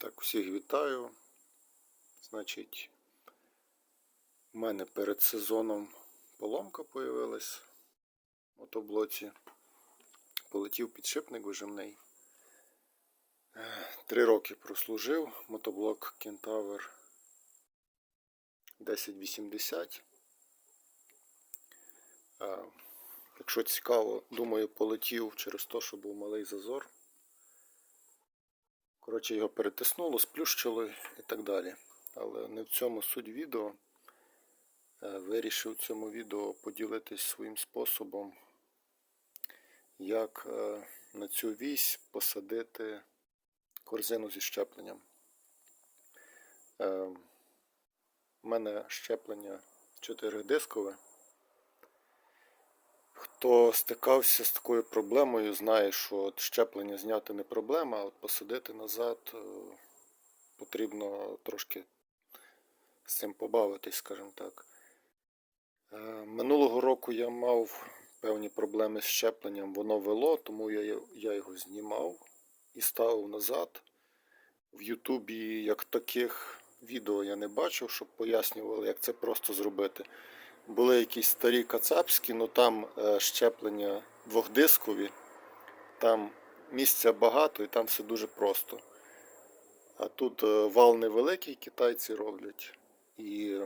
Так, всіх вітаю. Значить, у мене перед сезоном поломка появилась в мотоблоці. Полетів підшипник вижимний. Три роки прослужив мотоблок Кентавр 1080. Е, Якщо цікаво, думаю, полетів через те, що був малий зазор. Коротше, його перетиснуло, сплющило і так далі. Але не в цьому суть відео. Е, Вирішив в цьому відео поділитись своїм способом, як е, на цю вісь посадити корзину зі щепленням. У мене щеплення 4-дискове. Хто стикався з такою проблемою, знає, що от щеплення зняти не проблема, а от посадити назад е, потрібно трошки з цим побавитись, скажімо так. Е, Минулого року я мав певні проблеми з щепленням, воно вело, тому я, я його знімав і ставив назад. В Ютубі як таких відео я не бачив, щоб пояснювали, як це просто зробити. Були якісь старі кацапські, але там е, щеплення двохдискові, там місця багато і там все дуже просто. А тут е, вал невеликий, китайці роблять. І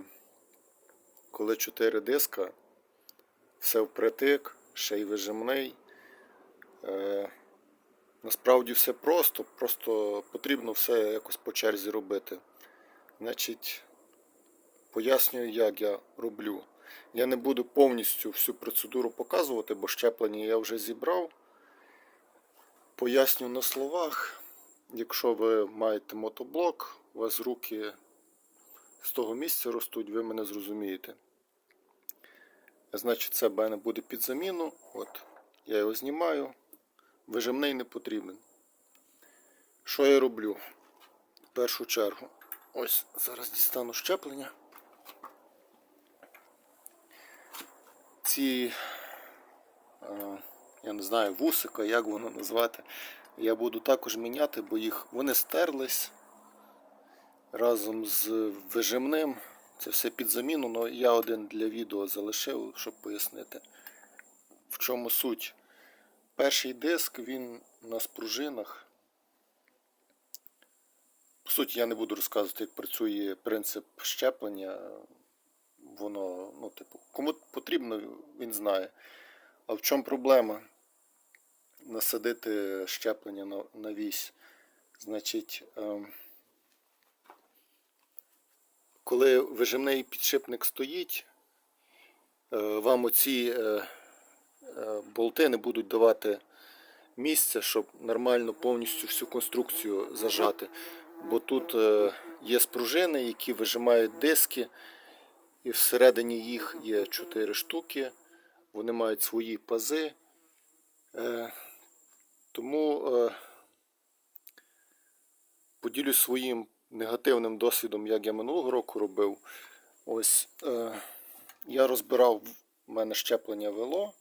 коли 4 диска, все впритик, ще й вижимний. Е, насправді все просто, просто потрібно все якось по черзі робити. Значить, пояснюю, як я роблю. Я не буду повністю всю процедуру показувати, бо щеплення я вже зібрав. Поясню на словах. Якщо ви маєте мотоблок, у вас руки з того місця ростуть, ви мене зрозумієте. Значить, це мене буде під заміну. От, я його знімаю. Вижимний не потрібен. Що я роблю? В першу чергу. Ось зараз дістану щеплення. Ці, е, я не знаю, вусика, як воно назвати, я буду також міняти, бо їх вони стерлись разом з вижимним. Це все під заміну, але я один для відео залишив, щоб пояснити, в чому суть. Перший диск він на спружинах. По суті, я не буду розказувати, як працює принцип щеплення воно, ну, типу, кому потрібно, він знає. А в чому проблема насадити щеплення на, на вісь? Значить, ем, коли вижимний підшипник стоїть, е, вам оці е, е, болти не будуть давати місця, щоб нормально повністю всю конструкцію зажати. Бо тут е, є спружини, які вижимають диски. І всередині їх є 4 штуки. Вони мають свої пази. Е, тому е, поділюсь своїм негативним досвідом, як я минулого року робив. Ось е, я розбирав в мене щеплення вело.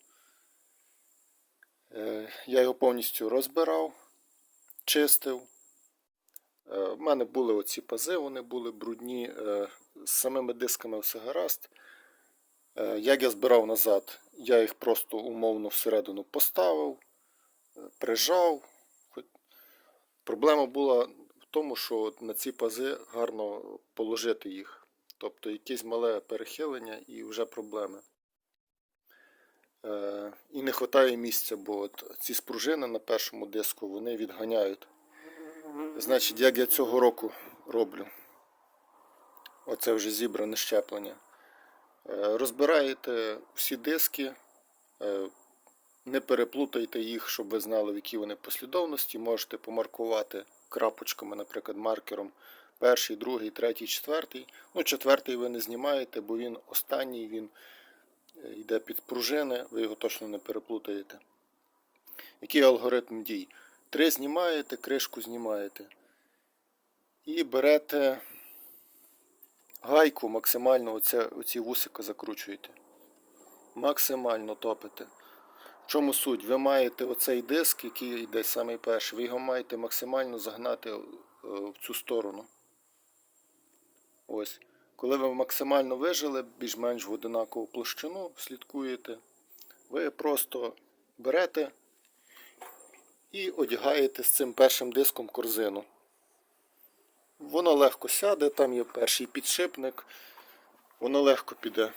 Е, я його повністю розбирав, чистив. Е, В мене були оці пази, вони були брудні. Е, З самими дисками все гаразд. Е, Як я збирав назад, я їх просто умовно всередину поставив, прижав. Проблема була в тому, що на ці пази гарно положити їх. Тобто якесь мале перехилення і вже проблеми. І не вистачає місця, бо ці спружини на першому диску вони відганяють. Значить, як я цього року роблю? Оце вже зібране щеплення. Е, Розбираєте всі диски, е, не переплутайте їх, щоб ви знали, в якій вони послідовності. Можете помаркувати крапочками, наприклад, маркером перший, другий, третій, четвертий. Ну, четвертий ви не знімаєте, бо він останній, він е, йде під пружини, ви його точно не переплутаєте. Який алгоритм дій? Три знімаєте, кришку знімаєте. І берете гайку максимально оце, оці вусика закручуєте. Максимально топите. В чому суть? Ви маєте оцей диск, який йде самий перший, ви його маєте максимально загнати е, в цю сторону. Ось. Коли ви максимально вижили, більш-менш в одинакову площину слідкуєте, ви просто берете і одягаєте з цим першим диском корзину. Воно легко сяде, там є перший підшипник, воно легко піде.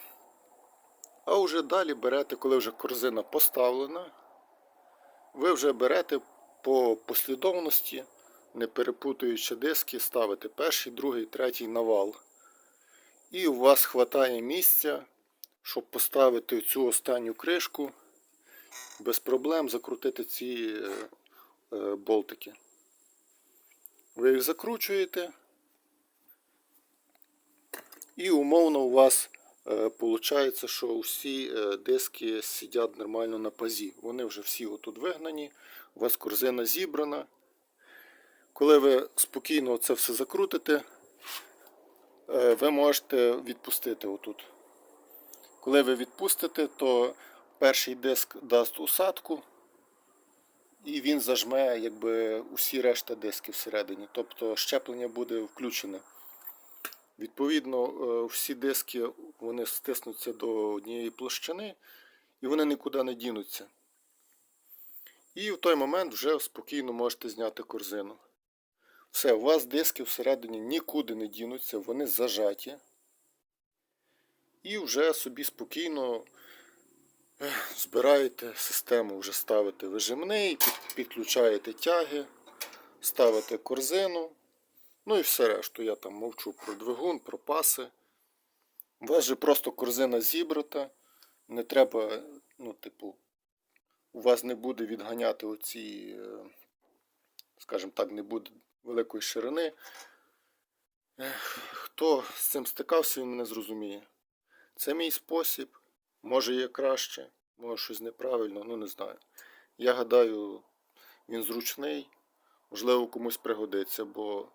А вже далі берете, коли вже корзина поставлена, ви вже берете по послідовності, не перепутуючи диски, ставите перший, другий, третій навал. І у вас вистачає місця, щоб поставити цю останню кришку, без проблем закрутити ці е, болтики. Ви їх закручуєте, і умовно у вас виходить, що усі е, диски сидять нормально на пазі. Вони вже всі отут вигнані, у вас корзина зібрана. Коли ви спокійно це все закрутите, е, ви можете відпустити отут. Коли ви відпустите, то перший диск дасть усадку, і він зажме якби, усі решта диски всередині. Тобто щеплення буде включене. Відповідно, е, всі диски вони стиснуться до однієї площини і вони нікуди не дінуться. І в той момент вже спокійно можете зняти корзину. Все, у вас диски всередині нікуди не дінуться, вони зажаті. І вже собі спокійно збираєте систему, вже ставите вижимний, підключаєте тяги, ставите корзину. Ну і все решту. Я там мовчу про двигун, про паси. У вас же просто корзина зібрата. Не треба, ну, типу, у вас не буде відганяти оці, е, скажімо так, не буде великої ширини. Хто з цим стикався, він мене зрозуміє. Це мій спосіб. Може є краще, може щось неправильно, ну не знаю. Я гадаю, він зручний, можливо, комусь пригодиться, бо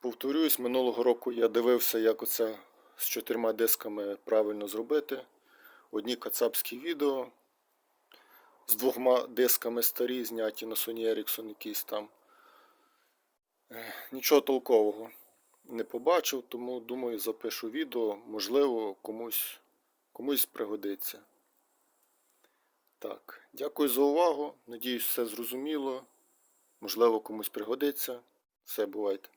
Повторюсь, минулого року я дивився, як оце з чотирма дисками правильно зробити. Одні кацапські відео з двома дисками старі, зняті на Sony Ericsson якісь там. Нічого толкового не побачив, тому думаю, запишу відео, можливо, комусь, комусь пригодиться. Так, дякую за увагу. Надіюсь, все зрозуміло. Можливо, комусь пригодиться. Все, бувайте.